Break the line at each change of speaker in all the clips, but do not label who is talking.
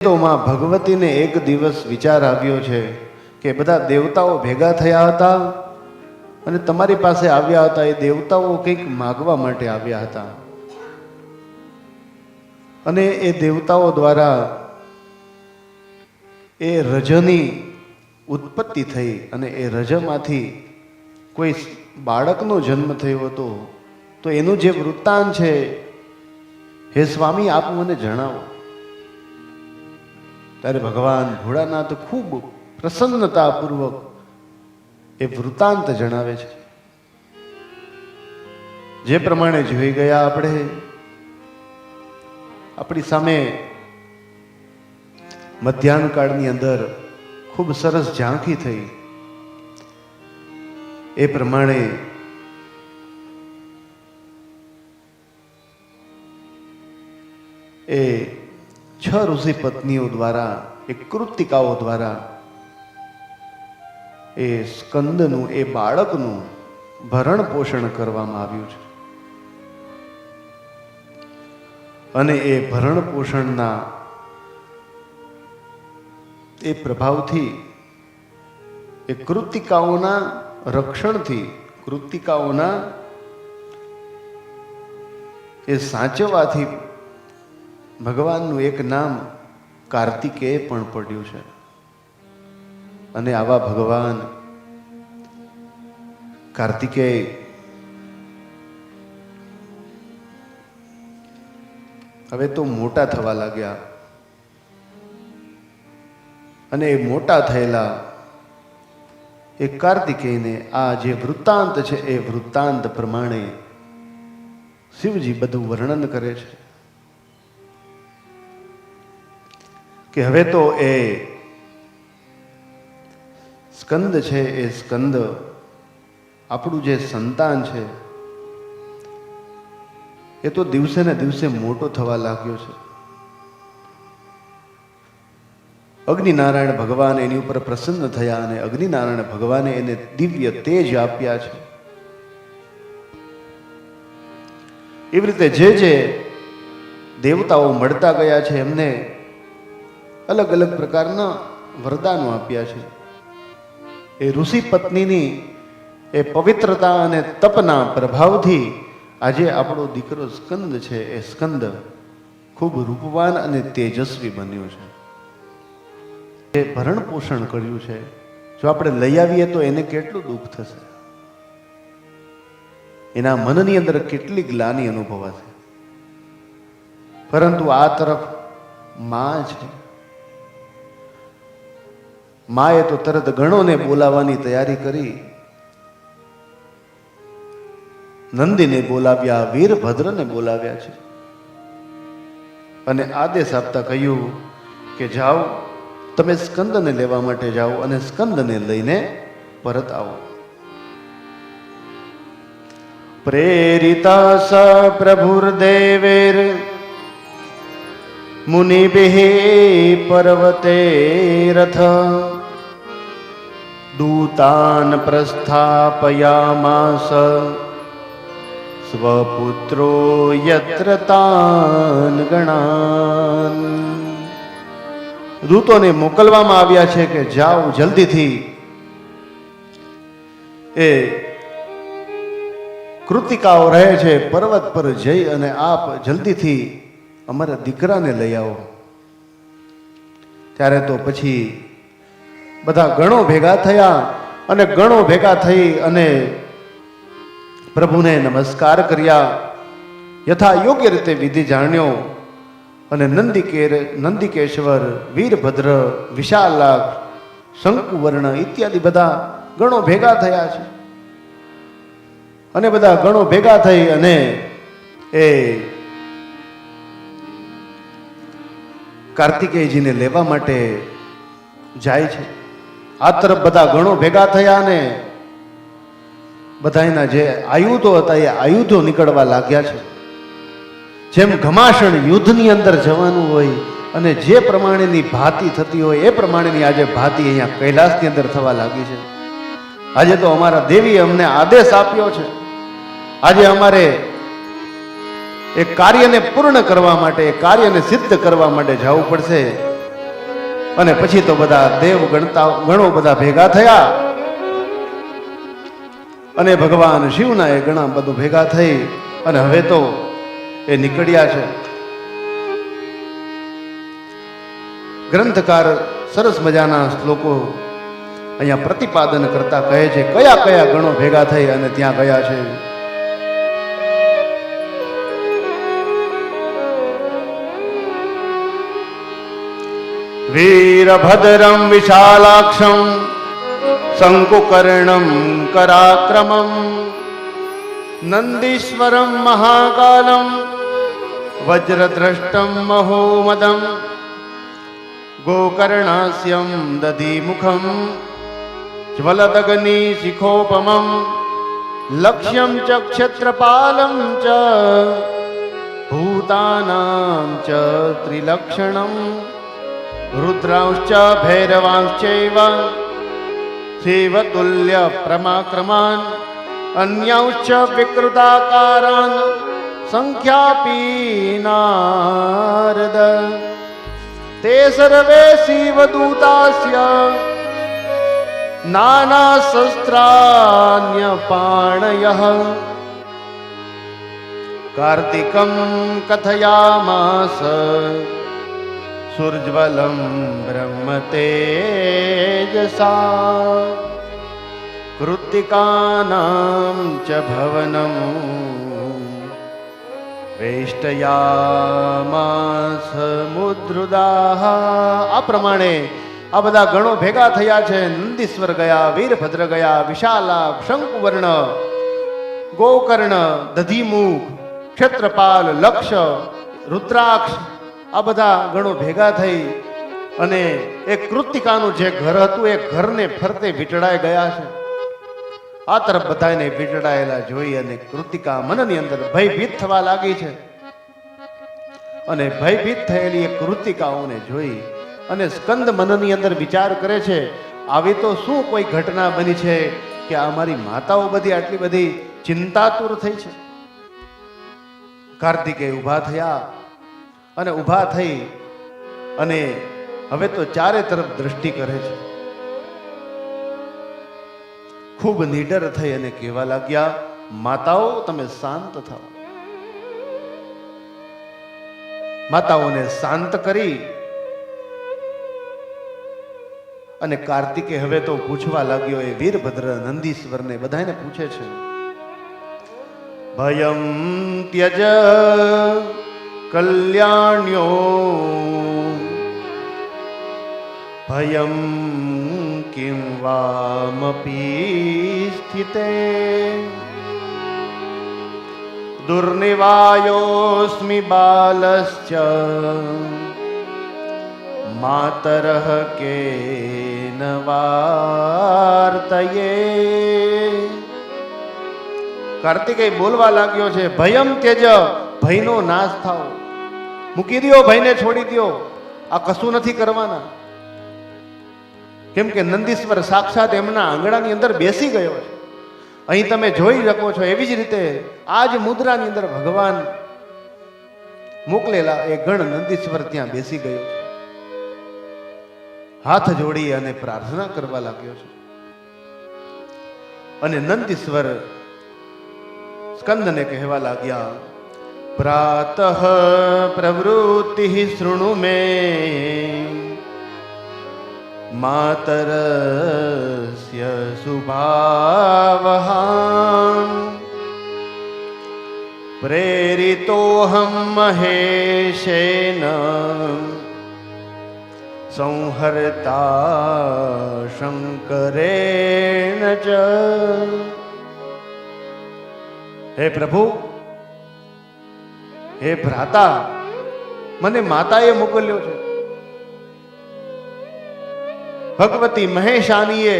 તો ભગવતીને એક દિવસ વિચાર આવ્યો છે કે બધા દેવતાઓ ભેગા થયા હતા અને તમારી પાસે આવ્યા હતા, એ દેવતાઓ કંઈક માગવા માટે આવ્યા હતા. અને એ દેવતાઓ દ્વારા એ રજની ઉત્પત્તિ થઈ અને એ રજમાંથી કોઈ બાળકનો જન્મ થયો હતો, તો એનું જે વૃત્તાંત છે, હે સ્વામી, આપ મને જણાવો. ત્યારે ભગવાન ભોળાનાથ ખૂબ પ્રસન્નતાપૂર્વક એ વૃતાંત જણાવે છે. જે પ્રમાણે જોઈ ગયા આપણે, આપણી સામે મધ્યાહન કાળની અંદર ખૂબ સરસ ઝાંખી થઈ. એ પ્રમાણે એ ઋષિ પત્નીઓ દ્વારા એ કૃતિકાઓ દ્વારા, એ સ્કંદનું, એ બાળકનું ભરણ પોષણ કરવામાં આવ્યું છે. અને એ ભરણ પોષણના એ પ્રભાવથી, એ કૃતિકાઓના રક્ષણથી, કૃતિકાઓના એ સાચવવાથી ભગવાનનું એક નામ કાર્તિકેય પણ પડ્યું છે. અને આવા ભગવાન કાર્તિકેય હવે તો મોટા થવા લાગ્યા. અને એ મોટા થયેલા એ કાર્તિકેયને આ જે વૃત્તાંત છે, એ વૃત્તાંત પ્રમાણે શિવજી બધું વર્ણન કરે છે. કે હવે તો એ સ્કંદ છે, એ સ્કંદ આપણું જે સંતાન છે, એ તો દિવસે ને દિવસે મોટો થવા લાગ્યો છે. અગ્નિનારાયણ ભગવાન એની ઉપર પ્રસન્ન થયા અને અગ્નિનારાયણ ભગવાને એને દિવ્ય તેજ આપ્યા છે. એવી રીતે જે જે દેવતાઓ મળતા ગયા છે, એમને અલગ અલગ પ્રકારના વરદાનો આપ્યા છે. એ ઋષિ પત્નીની એ પવિત્રતા અને તપના પ્રભાવથી આજે આપણો દીકરો સ્કંદ છે. એ સ્કંદ ખૂબ રૂપવાન અને તેજસ્વી બન્યો છે. એ ભરણ પોષણ કર્યું છે. જો આપણે લઈ આવીએ તો એને કેટલું દુઃખ થશે? એના મનની અંદર કેટલી ગ્લાની અનુભવાશે? પરંતુ આ તરફમાં છે. માએ તો તરત ગણોને બોલાવવાની તૈયારી કરી. નંદીને બોલાવ્યા, વીરભદ્રને બોલાવ્યા છે. અને આદેશ આપતા કહ્યું કે જાઓ, તમે સ્કંદને લેવા માટે જાઓ અને સ્કંદને લઈને પરત આવો. પ્રેરિતા સ પ્રભુર્દેવેર મુનિભિ પર્વતે રથ. દૂતાન પ્રસ્થાપયામાસ સ્વપુત્રો યત્ર તાન ગણાન દૂતોને મોકલવામાં આવ્યા છે કે જાઓ જલ્દીથી એ કૃતિકાઓ રહે છે પર્વત પર જઈ અને આપ જલ્દીથી અમારા દીકરાને લઈ આવો. ત્યારે તો પછી બધા ગણો ભેગા થયા અને ગણો ભેગા થઈ અને પ્રભુને નમસ્કાર કર્યા. યથા યોગ્ય રીતે વિધિ જાણ્યો અને નંદિકેર, નંદિકેશ્વર, વીરભદ્ર વિશાલાક્ષ શંકુવર્ણ ઇત્યાદિ બધા ગણો ભેગા થયા છે. અને બધા ગણો ભેગા થઈ અને એ કાર્તિકેયજીને લેવા માટે જાય છે. આ તરફ બધા ઘણો ભેગા થયા ને બધાના જે આયુધો હતા એ આયુધો નીકળવા લાગ્યા છે. જેમ ઘમાસણ યુદ્ધની અંદર જવાનું હોય અને જે પ્રમાણેની ભાતી થતી હોય એ પ્રમાણેની આજે ભાતી અહીંયા કૈલાસની અંદર થવા લાગી છે. આજે તો અમારા દેવીએ અમને આદેશ આપ્યો છે. આજે અમારે એ કાર્યને પૂર્ણ કરવા માટે, એ કાર્યને સિદ્ધ કરવા માટે જવું પડશે. અને પછી તો બધા દેવ ગણતા ગણો બધા ભેગા થયા. અને ભગવાન શિવના એ ગણા બધું ભેગા થઈ અને હવે તો એ નીકળ્યા છે. ગ્રંથકાર સરસ મજાના શ્લોકો અહીંયા પ્રતિપાદન કરતા કહે છે, કયા કયા ગણો ભેગા થઈ અને ત્યાં ગયા છે. વીરભદ્રમ વિશાલાક્ષમ શંકુકર્ણમ કરાક્રમમ નંદીશ્વરમ મહાકાલમ વજ્રદ્રષ્ટમ મહોમદમ ગોકર્ણાસ્યમ દધીમુખમ ज्वलदग्निशिखोपमं શિખોપમમ લક્ષ્યમ ચ ક્ષેત્રપાલમ ચ च ચ ત્રિલક્ષણમ રુદ્રાંશ્ચ ભૈરવાંશ્ચૈવ શિવતુલ્ય પ્રમાક્રમાન અન્યાંશ્ચ વિકૃતાકારાન ते सर्वे તે સર્વે શિવદૂતાસ્ય નાના સુર્જ્વલમ બ્રહ્મ તેજસા ચ ભવનમ વેષ્ટયામાસ મુદ્રુદાહ આ પ્રમાણે આ બધા ગણો ભેગા થયા છે નંદીશ્વર ગયા વીરભદ્ર ગયા વિશાલા શંકુવર્ણ ગોકર્ણ દધીમુખ ક્ષેત્રપાલ લક્ષ રુદ્રાક્ષ આ બધા ઘણો ભેગા થઈ અને એ કૃતિકાનું જે ઘર હતું, એ ઘરને ફરતે વીંટળાઈ ગયા છે. આ તરફ બધાને વીંટળાયેલા જોઈ અને કૃતિકા મનની અંદર ભયભીત થવા લાગી છે. અને ભયભીત થયેલી એ કૃતિકાઓને જોઈ અને સ્કંદ મનની અંદર વિચાર કરે છે, આવી તો શું કોઈ ઘટના બની છે કે આ મારી માતાઓ બધી આટલી બધી ચિંતાતુર થઈ છે? કાર્તિકે ઊભા થયા અને ઊભા થઈ અને હવે તો ચારે તરફ દ્રષ્ટિ કરે છે. ખૂબ નીડર થઈ અને કહેવા લાગ્યા, માતાઓ, તમે શાંત થાઓ. માતાઓને શાંત કરી અને કાર્તિકે હવે તો પૂછવા લાગ્યો, એ વીરભદ્ર નંદીશ્વરને બધાને પૂછે છે. ભયમ ત્યજ કલ્યાણ્યો ભયમ કિં વામપી સ્થિતે દુર્નિવાયોસ્મિ બાલશ્ચ માતરઃ કેન વાર્તયે કાર્તિકેય બોલવા લાગ્યો છે ભયમ ત્યજ ભયનો નાશ થાવ મૂકી દો ભાઈને છોડી દો આ કશું નથી કરવાના. કેમ કે નંદીશ્વર સાક્ષાત એમના આંગણાની અંદર બેસી ગયો છે. અહીં તમે જોઈ શકો છો, એવી જ રીતે આ જ મુદ્રાની અંદર ભગવાન મોકલેલા એ ગણ નંદીશ્વર ત્યાં બેસી ગયો છે. હાથ જોડી અને પ્રાર્થના કરવા લાગ્યો છે. અને નંદીશ્વર સ્કંદને કહેવા લાગ્યા પ્રાતઃ પ્રવૃત્તિ શૃણુ મે मातरस्य શુભાવહામ प्रेरितोऽहं મહેશેન સંહર્તા શંકરેણ च। હે પ્રભુ હે ભ્રાતા, મને માતાએ મોકલ્યો છે. ભગવતી મહેશાનીએ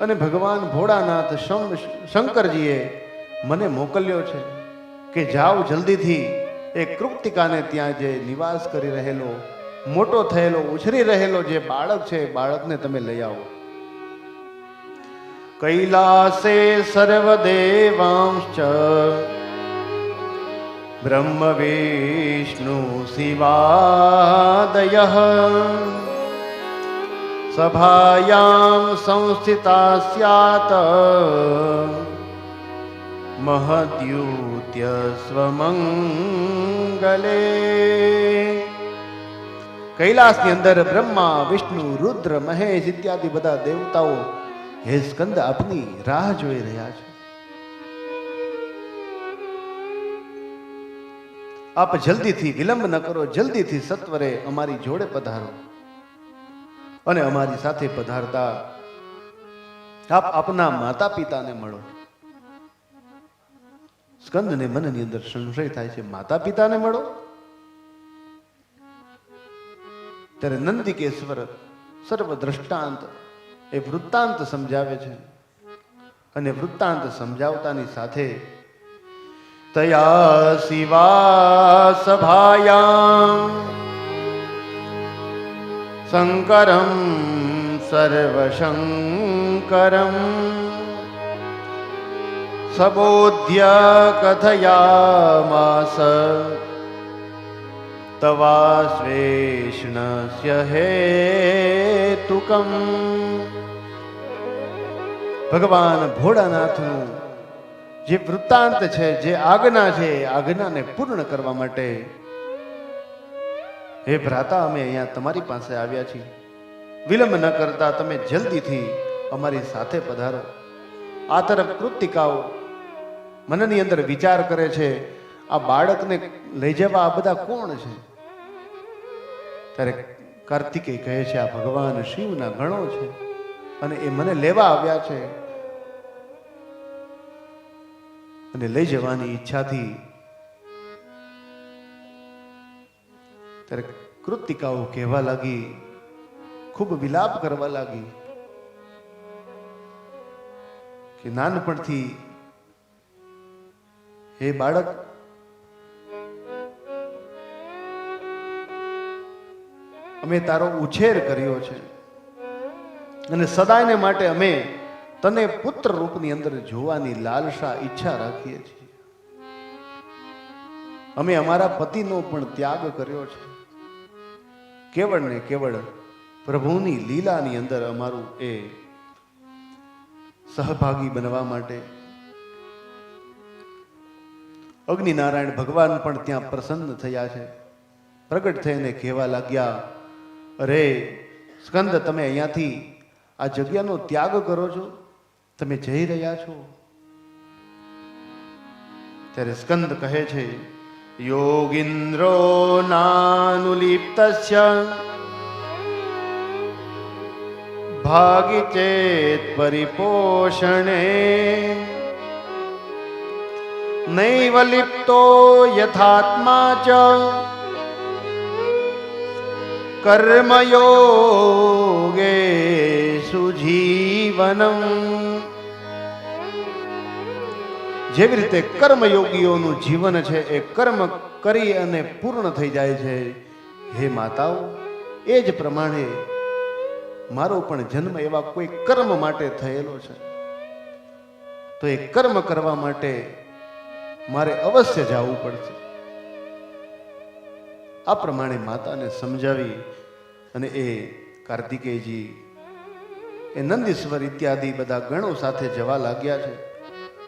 અને ભગવાન ભોળાનાથ શંકરજીએ મને મોકલ્યો છે કે જાઓ જલ્દીથી એ કૃતિકાને ત્યાં જે નિવાસ કરી રહેલો, મોટો થયેલો, ઉછરી રહેલો જે બાળક છે બાળકને તમે લઈ આવો. કૈલાસે સર્વદેવાંશ્ચ સભાયામ સંસ્થિતા સ્યાત મહદ્યુત્ય સ્વમંગલે કૈલાસની અંદર બ્રહ્મા, વિષ્ણુ, રુદ્ર, મહેશ ઇત્યાદિ બધા દેવતાઓ હે સ્કંદ આપની રાહ જોઈ રહ્યા છે. આપ જલ્દીથી વિલંબ ન કરો, જલ્દીથી સત્વરે અમારી જોડે પધારો. અને અમારી સાથે પધારતા આપ આપના માતા પિતાને મળો. સ્કંદને મનની અંદર સંશય થાય છે માતા પિતાને મળો. ત્યારે નંદિકેશ્વર સર્વ દ્રષ્ટાંત એ વૃત્તાંત સમજાવે છે. અને વૃત્તાંત સમજાવતાની સાથે તયા શિવા સભાયામ शङ्करं સર્વશંકરમ સબોધ્ય કથયામાસ તવાશ્વેષ્ણસ્ય હેતુકમ ભગવાન ભોળાનાથનું જે વૃત્તાંત છે, જે આજ્ઞા છે, એ આજ્ઞાને પૂર્ણ કરવા માટે હે ભ્રાતા, અમે અહીંયા તમારી પાસે આવ્યા છીએ. વિલંબ ન કરતા તમે જલ્દીથી અમારી સાથે પધારો. આ તરફ કૃતિકાઓ મનની અંદર વિચાર કરે છે, આ બાળકને લઈ જવા આ બધા કોણ છે? ત્યારે કાર્તિકે કહે છે, આ ભગવાન શિવના ગણો છે અને એ મને લેવા આવ્યા છે. અને લઈ જવાની ઈચ્છાથી ત્યારે કૃતિકાઓ કહેવા લાગી, ખૂબ વિલાપ કરવા લાગી કે નાનપણથી હે બાળક, અમે તારો ઉછેર કર્યો છે અને સદાયને માટે અમે તને પુત્ર રૂપની અંદર જોવાની લાલસા ઈચ્છા રાખીએ છીએ. અમે અમારા પતિનો પણ ત્યાગ કર્યો છે. કેવળ ને કેવળ પ્રભુની લીલાની અંદર અમારું એ સહભાગી બનવા માટે. અગ્નિનારાયણ ભગવાન પણ ત્યાં પ્રસન્ન થયા છે. પ્રગટ થઈને કહેવા લાગ્યા, અરે, સ્કંદ, તમે અહીંયાથી આ જગ્યાનો ત્યાગ કરો છો? તમે જઈ રહ્યા છો? ત્યારે સ્કંદ કહે છે, યોગિન્દ્રો નાનુલિપ્ત ભાગી ચેત પરિપોષણે નૈવ લિપ્તો યથાત્મા ચ કર્મયોગે સુજીવનમ જેવી રીતે કર્મયોગીઓનું જીવન છે, એ કર્મ કરી અને પૂર્ણ થઈ જાય છે. હે માતાઓ, એ જ પ્રમાણે મારો પણ જન્મ એવા કોઈ કર્મ માટે થયેલો છે. તો એ કર્મ કરવા માટે મારે અવશ્ય જવું પડશે. આ પ્રમાણે માતાને સમજાવી અને એ કાર્તિકેયજી, એ નંદીશ્વર ઇત્યાદિ બધા ગણો સાથે જવા લાગ્યા છે.